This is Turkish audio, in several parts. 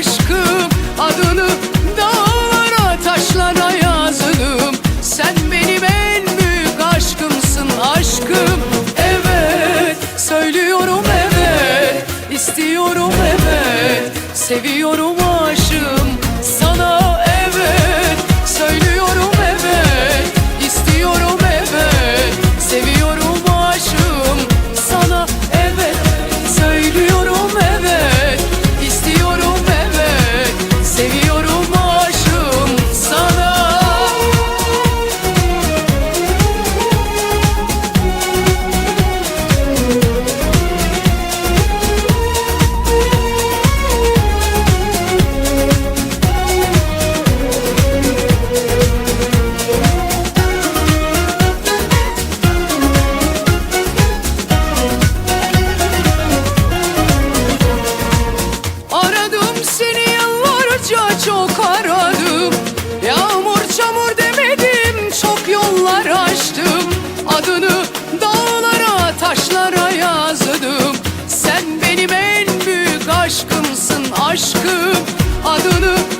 Aşkım aşkım Adını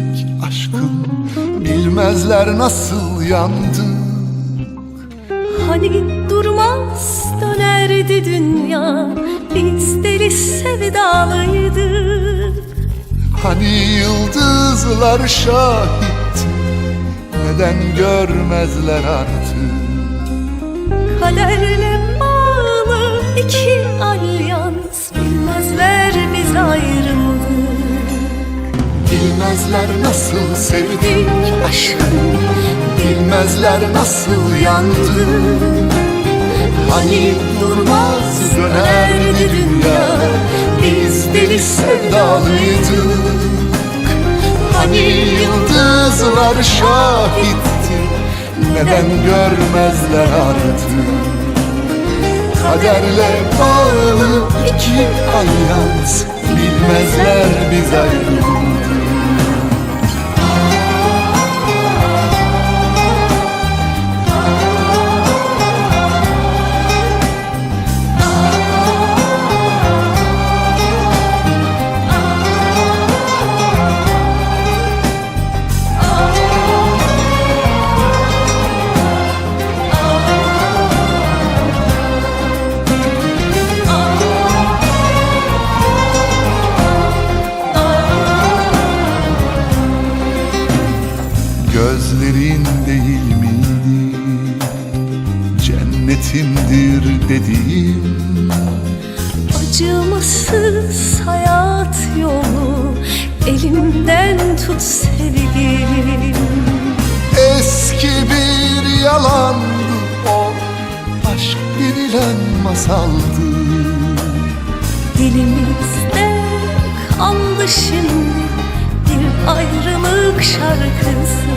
Bilmezler nasıl yandık. Hani durmaz dönerdi dünya? Biz deli sevdalıydık Hani yıldızlar şahit Neden görmezler artık? Kaderle bağlı iki alyans. Bilmezler biz ayrıldık Bilmezler nasıl sevdik aşkım Bilmezler nasıl yandık Hani durmaz dönerdi dünya Biz deli sevdalıydık. Hani yıldızlar şahitti Neden görmezler artık? Kaderle bağlı iki alyans Bilmezler biz ayrıldık yalandı o Aşk denilen masaldı. Dilimizde kaldı şimdi Bir ayrılık şarkısı.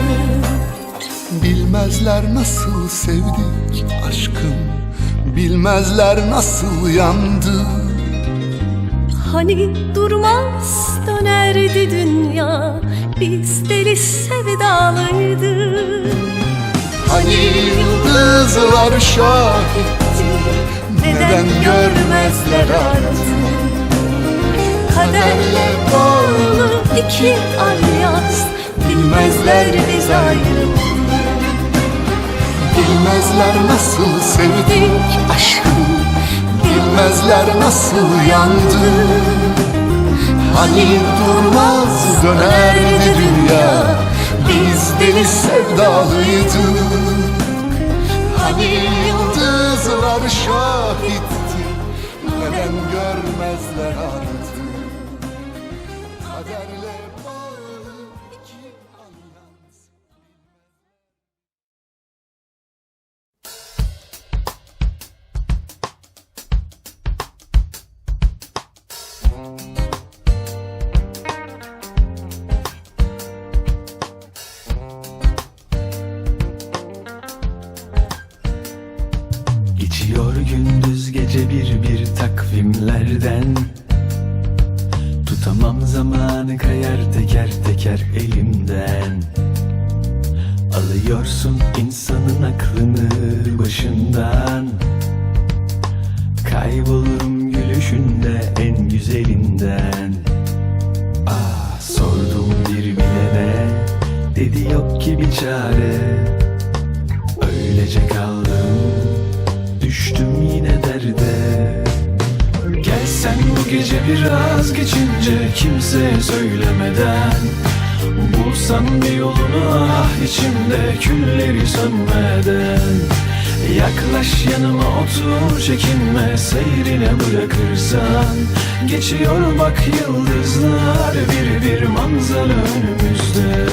Bilmezler nasıl sevdik aşkım Bilmezler nasıl yandı. Hani durmaz dönerdi dünya Biz deli sevdalıydık Hani yıldızlar şahitti Neden görmezler artık? Kaderle bağlı iki alyans Bilmezler biz ayrılık Bilmezler nasıl sevdik aşkım Bilmezler nasıl yandı. Hani durmaz dönerdi dünya Biz deli sevdalıydık Hani yıldızlar şahitti Neden görmezler artık Kaderle Alıyorsun insanın aklını başından. Kaybolurum gülüşünde en güzelinden. Ah sordum bir bilene Dedi yok ki bir çare. Öylece kaldım Düştüm yine derde. Gelsen bu gece biraz geçince Kimseye söylemeden Bulsan bir yolunu ah içimde Külleri sönmeden. Yaklaş yanıma otur çekinme Seyrine bırakırsan. Geçiyor bak yıldızlar Bir bir manzara önümüzde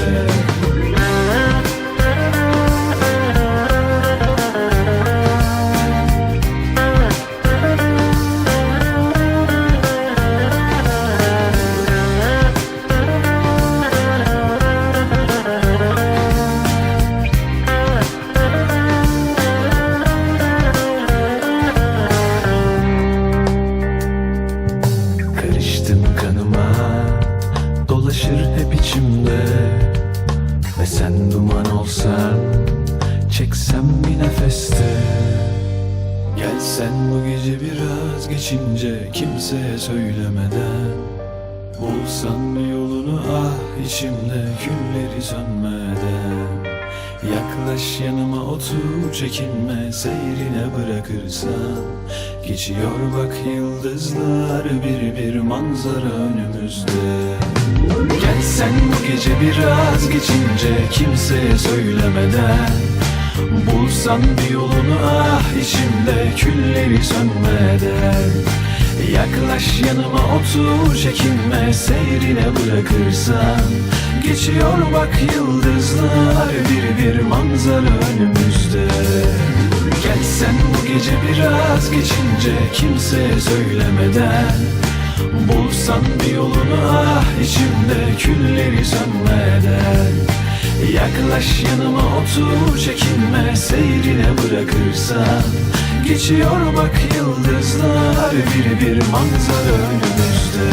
biraz geçince Kimseye söylemeden Bulsan yolunu ah içimde Külleri sönmeden Yaklaş yanıma otur çekinme Seyrine bırakırsan Geçiyor bak yıldızlar Bir bir manzara önümüzde Gelsen bu gece biraz geçince Kimseye söylemeden Bulsan bir yolunu ah içimde Külleri sönmeden Yaklaş yanıma otur çekinme Seyrine bırakırsan. Geçiyor bak yıldızlar Bir bir manzara önümüzde. Gelsen bu gece biraz geçince Kimseye söylemeden. Bulsan bir yolunu ah içimde külleri sönmeden Yaklaş yanıma otur çekinme. Seyrine bırakırsan Geçiyor bak yıldızlar. Bir bir manzara önümüzde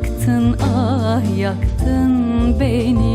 Yaktın ah yaktın beni